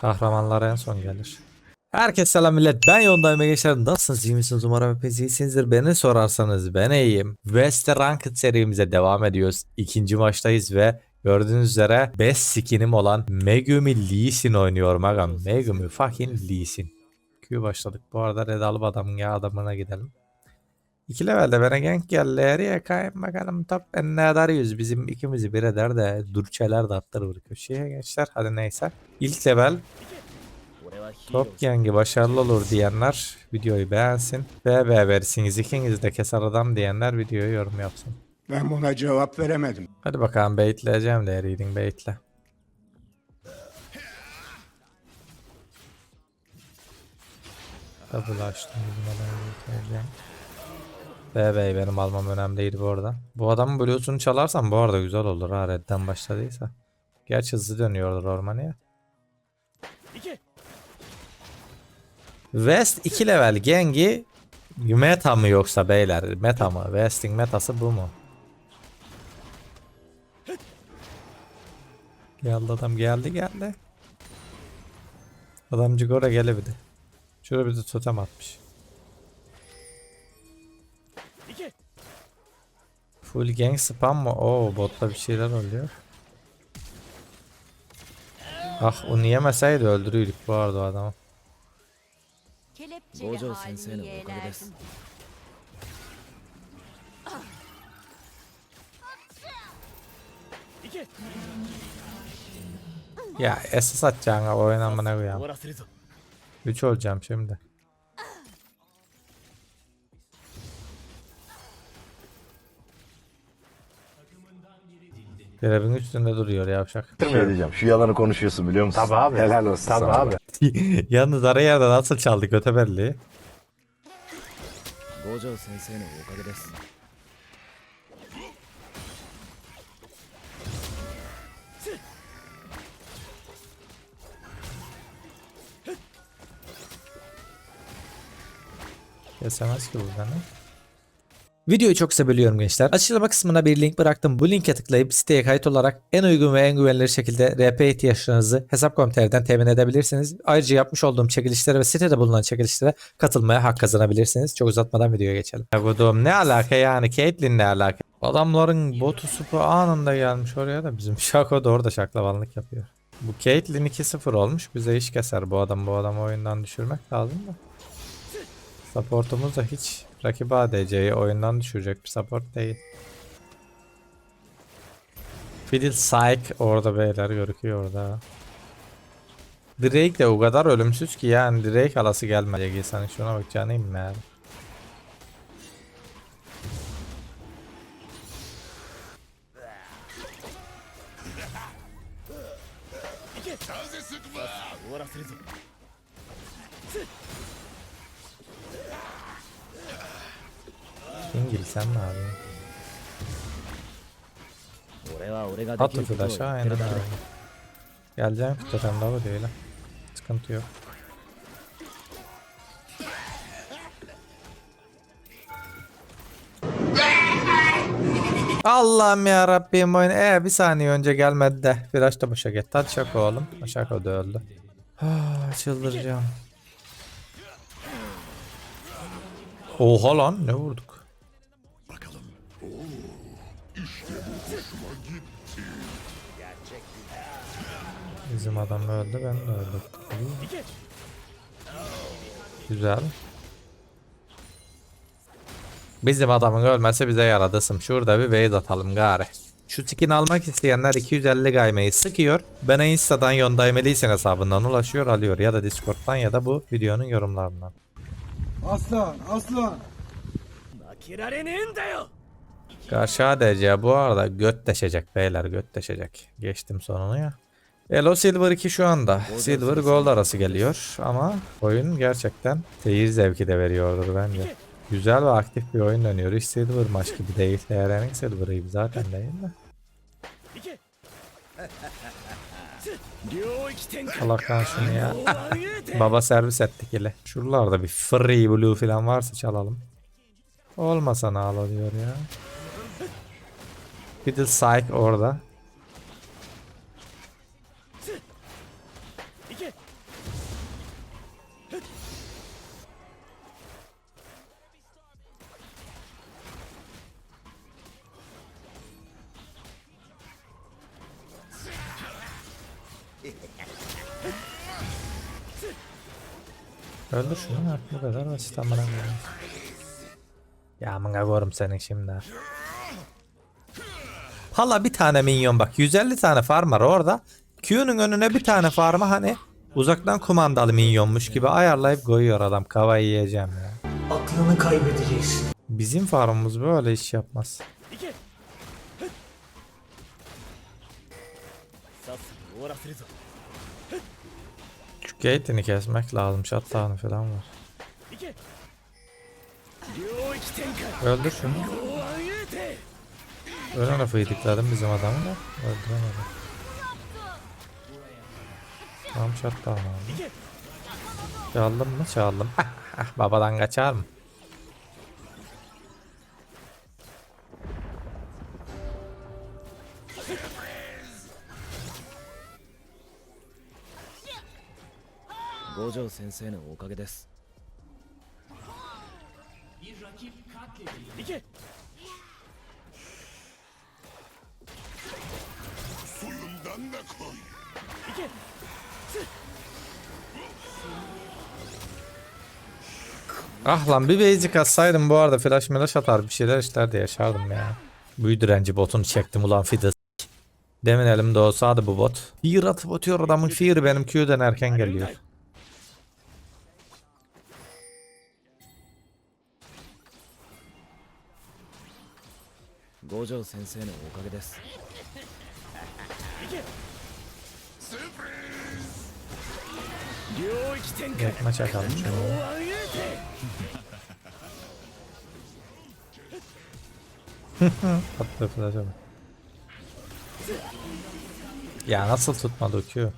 Kahramanlar en son gelir. Herkese selam millet. Ben Yondayım Gençler. Nasılsınız? İyi misiniz? Umarım hepiniz iyisinizdir. Beni sorarsanız ben iyiyim. West Ranked serimize devam ediyoruz. İkinci maçtayız ve gördüğünüz üzere best skinim olan Megumi Lee Sin oynuyorum agam. Megumi fucking Lee Sin. Q başladık. Bu arada Red alıp adamın ya adamına gidelim. İki levelde bana gank geldi. Yarıya kayın bakalım top ben ne kadar yüz. Bizim ikimizi bir eder de durçeler de attırır köşeye gençler. Hadi neyse. İlk level Top gangi başarılı olur diyenler videoyu beğensin. BB verirsiniz ikiniz de keser adam diyenler videoyu yorum yapsın. Ben buna cevap veremedim. Hadi bakalım baitleyeceğim de reading baitle. Double açtım. Bilmeden baitleyeceğim. BB benim almam önemli değil bu arada. Bu adamın blues'unu çalarsam bu arada güzel olur ha redden başladıysa. Gerçi hızlı dönüyordur ormana 行け West 2 level Gengi meta mı yoksa beyler? Meta mı? West'in metası bu mu? Geldi adam geldi geldi. Adamcık oraya gelebildi. Şuraya bir de totem atmış. Full gang spam mı? Oo botta bir şeyler oluyor. Ah onu yemeseydi öldürüydük bu arada o adamı. Gojo sensei no okage. Ya esas atacağına oyun amına koyayım. 3 olacağım şimdi. Deremin üstünde duruyor yavşak. Şey diyeceğim. Şu yalanı konuşuyorsun biliyor musun? Tabii abi. Helal olsun Tabii sana. abi. Yalnız ara yerde nasıl çaldı göteberli? Kesemez ki buradan. ha? Videoyu çok seviyorum gençler. Açıklama kısmına bir link bıraktım. Bu linke tıklayıp siteye kayıt olarak en uygun ve en güvenilir şekilde RP ihtiyaçlarınızı Hesap.com.tr'den temin edebilirsiniz. Ayrıca yapmış olduğum çekilişlere ve sitede bulunan çekilişlere katılmaya hak kazanabilirsiniz. Çok uzatmadan videoya geçelim. Doğum ne alaka yani? Caitlyn ne alaka? Adamların botu supu anında gelmiş oraya da bizim Şako da orada şaklavanlık yapıyor. Bu Caitlyn 2-0 olmuş. Bize iş keser bu adam. Bu adamı oyundan düşürmek lazım da. Supportumuz da hiç rakip ADC'yi oyundan düşürecek bir support değil. Fiddle Psych orada beyler görüküyor orada. Drake de o kadar ölümsüz ki yani Drake alası gelmeyecek insan şuna bak canım ya. King girsem mi abi? Attı flash'a aynen abi. Geleceğim tutacağım da vuruyor öyle. Sıkıntı yok. Allah'ım ya Rabbim oyun. Ee bir saniye önce gelmedi de. Flash da boşa gitti. Hadi şaka oğlum. Şaka da öldü. Ah, çıldıracağım. Oha lan ne vurduk. Bizim adam öldü ben de öldüm. 行け Güzel. Bizim adamın ölmesi bize yaradısım. Şurada bir base atalım gari. Şu skin almak isteyenler 250 gaymeyi sıkıyor. Bana Insta'dan Yondaymeliysen hesabından ulaşıyor alıyor. Ya da Discord'dan ya da bu videonun yorumlarından. 負けられねえんだよ Karşı DC bu arada göt deşecek beyler göt deşecek. Geçtim sonunu ya. Elo Silver 2 şu anda. Silver Gold arası geliyor ama oyun gerçekten seyir zevki de veriyordur bence. Güzel ve aktif bir oyun dönüyor. Hiç Silver maç gibi değil. TR'nin Silver'ı gibi zaten değil de. Çalaktan şunu ya. Baba servis ettik ile. Şuralarda bir free blue falan varsa çalalım. Olmasa ne diyor ya. Little Psych orada. Öldür şunu artık bu kadar basit amına koyayım. Ya amına korum senin şimdi. Hala bir tane minyon bak. 150 tane farmer orada. Q'nun önüne bir tane farmı hani uzaktan kumandalı minyonmuş gibi ayarlayıp koyuyor adam. Kava yiyeceğim ya. Aklını kaybedeceksin. Bizim farmımız böyle iş yapmaz. Şu gate'ini kesmek lazım. Şatlağını falan var. Öldür şunu. Ön tarafı yedikledim bizim adamı da. Öldüremedim. Tam şart daha abi. Çaldım mı? Çaldım. Babadan kaçar mı? Gojo sensei'nin o kage desu. おかげです行け 行け Ah lan bir basic atsaydım bu arada flash melash atar bir şeyler işlerdi yaşardım ya. Büyü direnci botunu çektim ulan fides. Demin elimde olsaydı bu bot. Fear atıp atıyor adamın fear'ı benim Q'den erken geliyor. 五条 Evet maç atalım şöyle. Tatlı. Ya nasıl tutmadı o Q?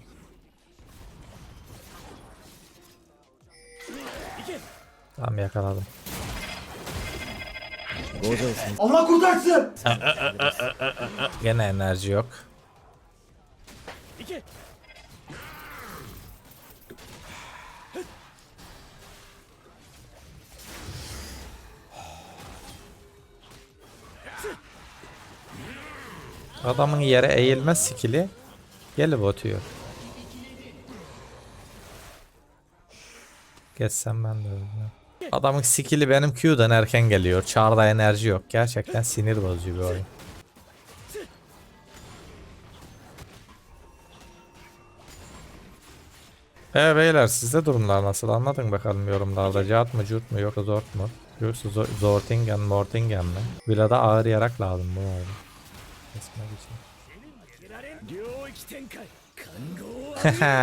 Tamam yakaladım. Allah kurtarsın. Gene enerji yok. Adamın yere eğilme skill'i gelip atıyor. Geçsem ben de öldüm. Adamın skill'i benim Q'dan erken geliyor. Çarda enerji yok. Gerçekten sinir bozucu bir oyun. E beyler sizde durumlar nasıl anlatın bakalım yorumlarda. Cat mı cut mu yoksa zort mu? Yoksa zo- zortingen mortingen mi? Villada ağır yarak lazım bu arada kesmeye geçelim.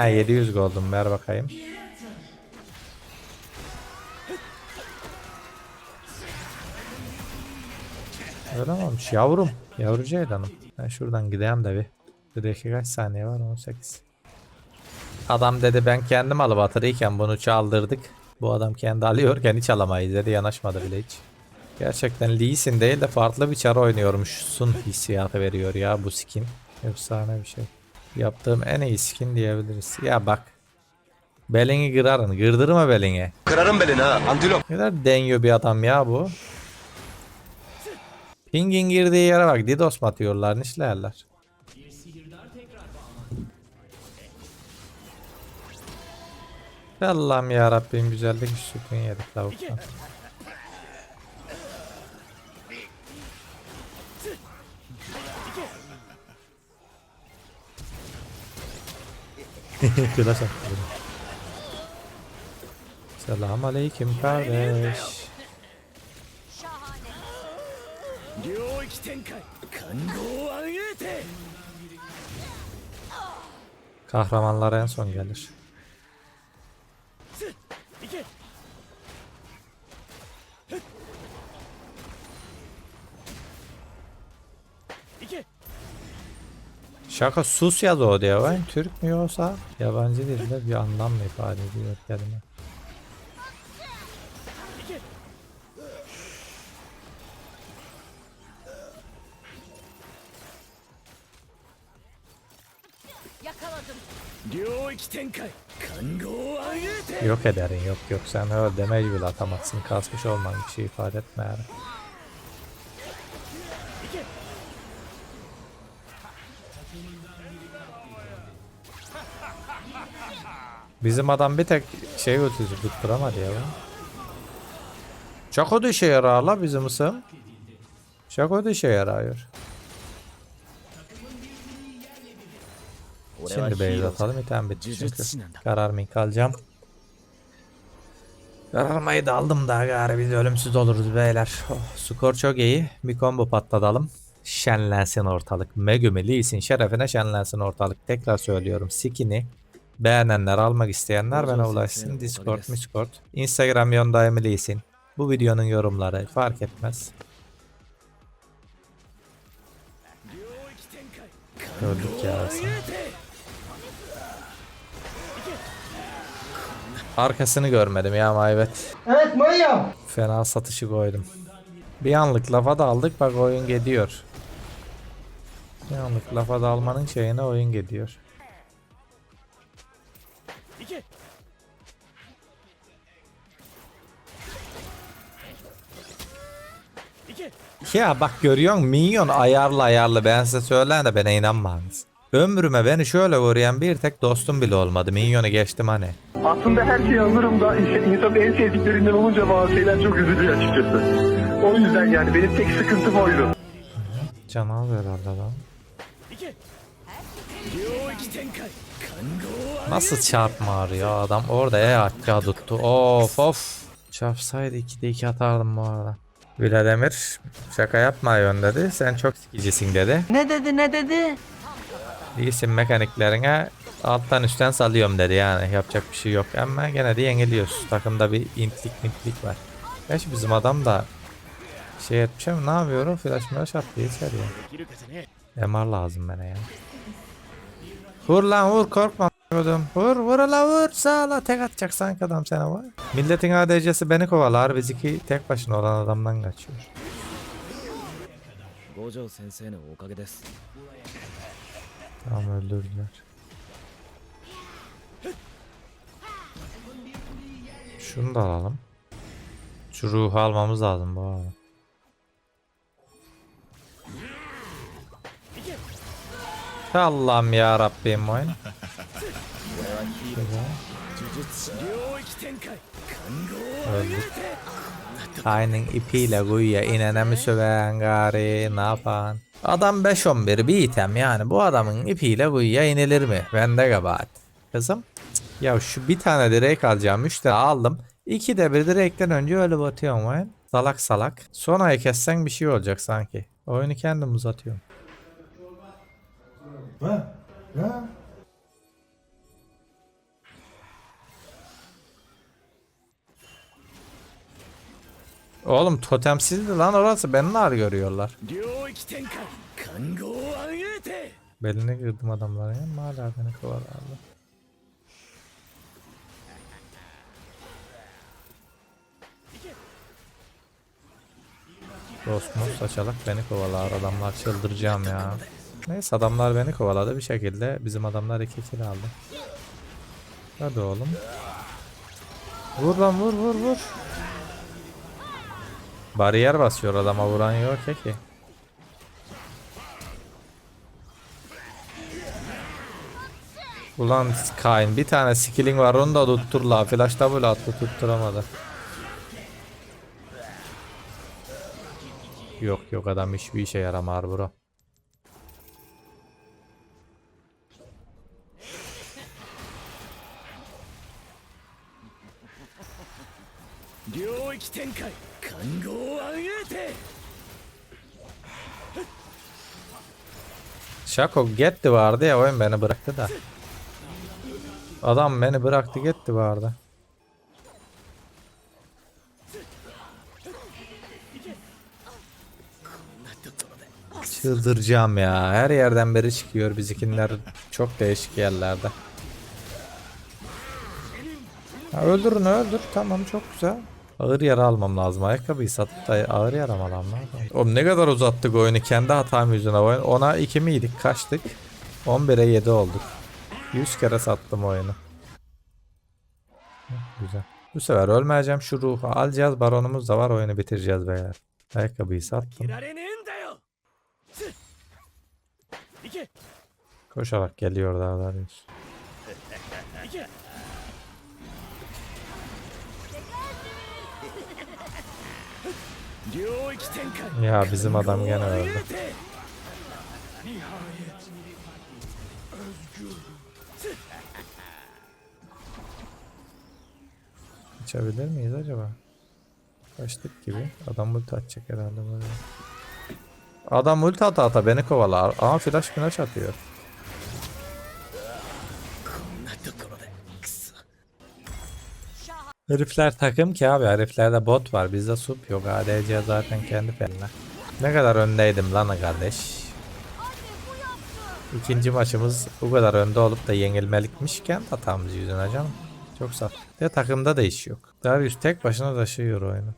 700 goldum ver bakayım. Öyle olmuş yavrum. Yavru ceylanım. Ben şuradan gideyim de bir. Buradaki kaç saniye var? 18. Adam dedi ben kendim alıp atırıyken bunu çaldırdık. Bu adam kendi alıyorken hiç alamayız dedi. Yanaşmadı bile hiç. Gerçekten Lee Sin değil de farklı bir çar oynuyormuşsun hissiyatı veriyor ya bu skin. Efsane bir şey. Yaptığım en iyi skin diyebiliriz. Ya bak. Belini kırarın. Kırdırma belini. Kırarım belini ha antilop. Ne kadar deniyor bir adam ya bu. Ping'in girdiği yere bak. Didos mu atıyorlar? Nişlerler. Allah'ım ya Rabbim güzellik sükun yedik lavuktan. Kılaç attı. Selam aleyküm kardeş. Kahramanlar en son gelir. Şaka sus yaz o diye ben Türk mü yoksa yabancı dilde bir anlam mı ifade ediyor kelime. Yok ederin yok yok sen öyle demeci bile atamazsın kasmış olman bir şey ifade etme. Bizim adam bir tek şey ötüzü tutturamadı ya. lan. Çok o da işe yarar la bizim ısım. Çok o da işe yarıyor. Şimdi base atalım item bitti çünkü. Kararmayı kalacağım. Kararmayı da aldım da gari biz ölümsüz oluruz beyler. Oh, skor çok iyi. Bir combo patlatalım. Şenlensin ortalık. Megumi Lee Sin şerefine şenlensin ortalık. Tekrar söylüyorum. Skin'i beğenenler, almak isteyenler bana ulaşsın. Discord, Discord. Instagram yondayım Lee Sin. Bu videonun yorumları fark etmez. Öldük ya. Arkasını görmedim ya Mayvet. Evet Maya. Fena satışı koydum. Bir anlık lafa da aldık bak oyun gidiyor. Bir anlık lafa da almanın şeyine oyun gidiyor. Ya bak görüyor musun? Minyon ayarlı ayarlı. Ben size söyleyen de bana inanmanız. Ömrüme beni şöyle uğrayan bir tek dostum bile olmadı. Minyonu geçtim hani. Aslında her şeyi anlarım da insan en sevdiklerinden olunca bazı şeyler çok üzülüyor açıkçası. O yüzden yani benim tek sıkıntım oydu. Can alıyor orada lan. Nasıl çarpma arıyor adam orada E hakkı tuttu. Of of. Çarpsaydı 2'de 2 atardım bu arada. Vladimir şaka yapma Ion dedi. Sen çok sikicisin dedi. Ne dedi ne dedi? İyisin mekaniklerine alttan üstten salıyorum dedi yani yapacak bir şey yok ama gene de yeniliyoruz. Takımda bir intlik nitlik var. Gerçi bizim adam da şey etmişim ne yapıyorum flash mı attı yeter ya. MR lazım bana ya. Vur lan vur korkma Vurdum. Vur vur la vur sağla tek atacak sanki adam sana var. Milletin ADC'si beni kovalar. Biz iki tek başına olan adamdan kaçıyor. Tamam öldürdüler. Şunu da alalım. Şu ruhu almamız lazım bu arada. Allah'ım ya Rabbim oyun. Öldü. Kayn'ın ipiyle kuyuya inenemi söven gari ne yapan? Adam 5-11 bir item yani bu adamın ipiyle kuyuya inilir mi? Bende kabahat. Kızım ya şu bir tane direk alacağım 3 tane aldım. 2 de bir direkten önce öyle batıyorum ben. Salak salak. Son ayı kessen bir şey olacak sanki. Oyunu kendim uzatıyorum. Ha? Oğlum totemsizdi lan orası. Beni nar görüyorlar. Belini kırdım adamlara ya. Hala beni kovalardı. Dostumuz saçalak beni kovalar. Adamlar çıldıracağım ya. Neyse adamlar beni kovaladı bir şekilde. Bizim adamlar iki kill aldı. Hadi oğlum. Vur lan vur vur vur. Bariyer basıyor adama vuran yok ya ki. Ulan Kain bir tane skilling var onu da tuttur la. Flash double attı tutturamadı. Yok yok adam hiçbir işe yaramar bro.「領域展開看護を上げて Şako gitti vardı ya oyun beni bıraktı da. Adam beni bıraktı gitti vardı. Çıldıracağım ya. Her yerden beri çıkıyor bizikinler çok değişik yerlerde. Ha, öldürün öldür. Tamam çok güzel. Ağır yara almam lazım. Ayakkabıyı satıp da ağır yara mı alalım? Oğlum ne kadar uzattık oyunu. Kendi hatam yüzüne oyun. Ona 2 miydik? Kaçtık? 11'e 7 olduk. 100 kere sattım oyunu. Güzel. Bu sefer ölmeyeceğim şu ruhu alacağız. Baronumuz da var oyunu bitireceğiz beyler. Ayakkabıyı sattım. Koşarak geliyor daha da. Ya bizim adam gene öldü. Kaçabilir miyiz acaba? Kaçtık gibi. Adam ulti atacak herhalde böyle. Adam ulti ata ata beni kovalar. Aa flash flash atıyor. Herifler takım ki abi. Heriflerde bot var. Bizde sup yok. ADC zaten kendi peline. Ne kadar öndeydim lan kardeş. İkinci maçımız bu kadar önde olup da yenilmelikmişken hatamız yüzüne canım. Çok saf. Ve takımda da iş yok. Darius tek başına taşıyor oyunu.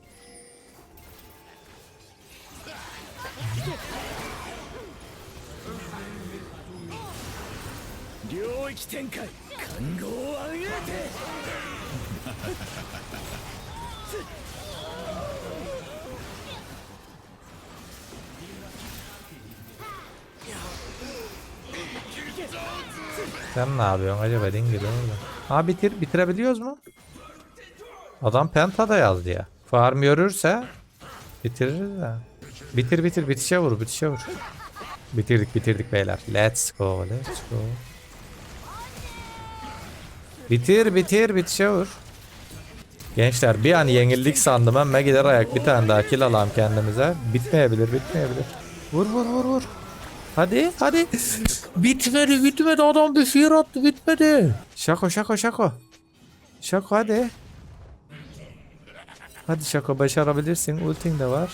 Sen ne yapıyorsun acaba dingil orada? Ha bitir bitirebiliyoruz mu? Adam Penta'da yazdı ya. Farm yürürse bitiririz de. Bitir bitir bitişe vur bitişe vur. Bitirdik bitirdik beyler. Let's go let's go. Bitir bitir bitişe vur. Gençler bir an yenildik sandım ama gider ayak bir tane daha kill alalım kendimize. Bitmeyebilir bitmeyebilir. Vur vur vur vur. Hadi hadi. bitmedi bitmedi adam bir fear attı bitmedi. Şako şako şako. Şako hadi. Hadi Şako başarabilirsin ultin de var.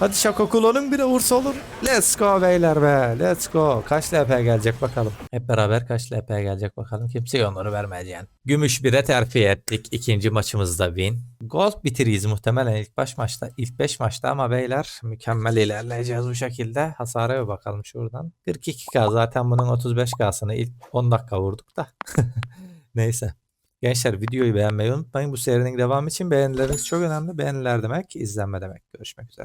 Hadi Şako kullanın bir de vursa olur. Let's go beyler be. Let's go. Kaç LP gelecek bakalım. Hep beraber kaç LP gelecek bakalım. Kimseye onları vermeyeceğim. Gümüş 1'e terfi ettik. İkinci maçımızda win. Gold bitiriyiz muhtemelen ilk baş maçta. ilk 5 maçta ama beyler mükemmel ilerleyeceğiz bu şekilde. Hasara bir bakalım şuradan. 42k zaten bunun 35k'sını ilk 10 dakika vurduk da. Neyse. Gençler videoyu beğenmeyi unutmayın. Bu serinin devamı için beğenileriniz çok önemli. Beğeniler demek izlenme demek. Görüşmek üzere.